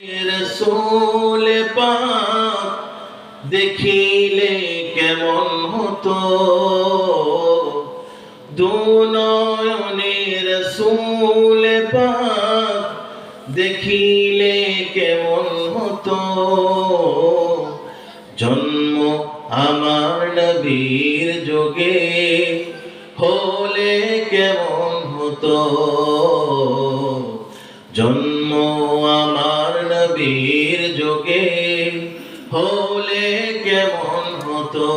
রসুল দেখিলে কেমন হতো? দুনয়নের রসুল পাক দেখিলে কেমন হতো? জন্ম আমার নবীর যোগে হলে কেমন হতো? জন্ম আমার নবীর যোগে হলে কেমন হতো?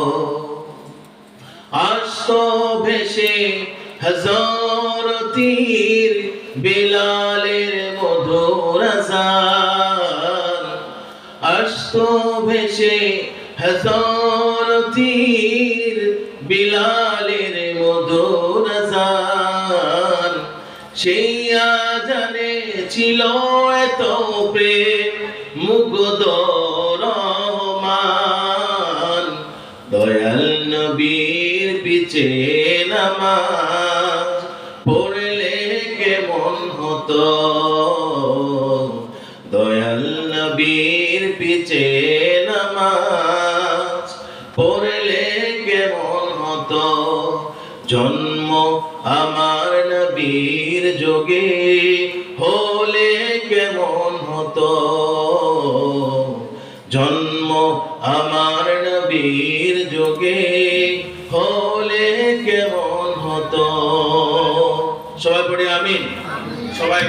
আসত ভেসে হাজার তীর, বিলালের মধুর আসত ভেসে হাজার তীর, বিলালের মধুর সেই আজানে ছিল এত প্রেম, মুগ্ধ রহমান। দয়াল নবীর পিছে নামাজ পড়লে কেমন হতো? দয়াল নবীর পিছে নামাজ পড়লে কেমন হতো? জন্ম আমার নবীর যোগে। কেমন জন্ম আমার নবীর যোগে হলে কেমন হতো? সবাই পড়ে আমিন। সবাই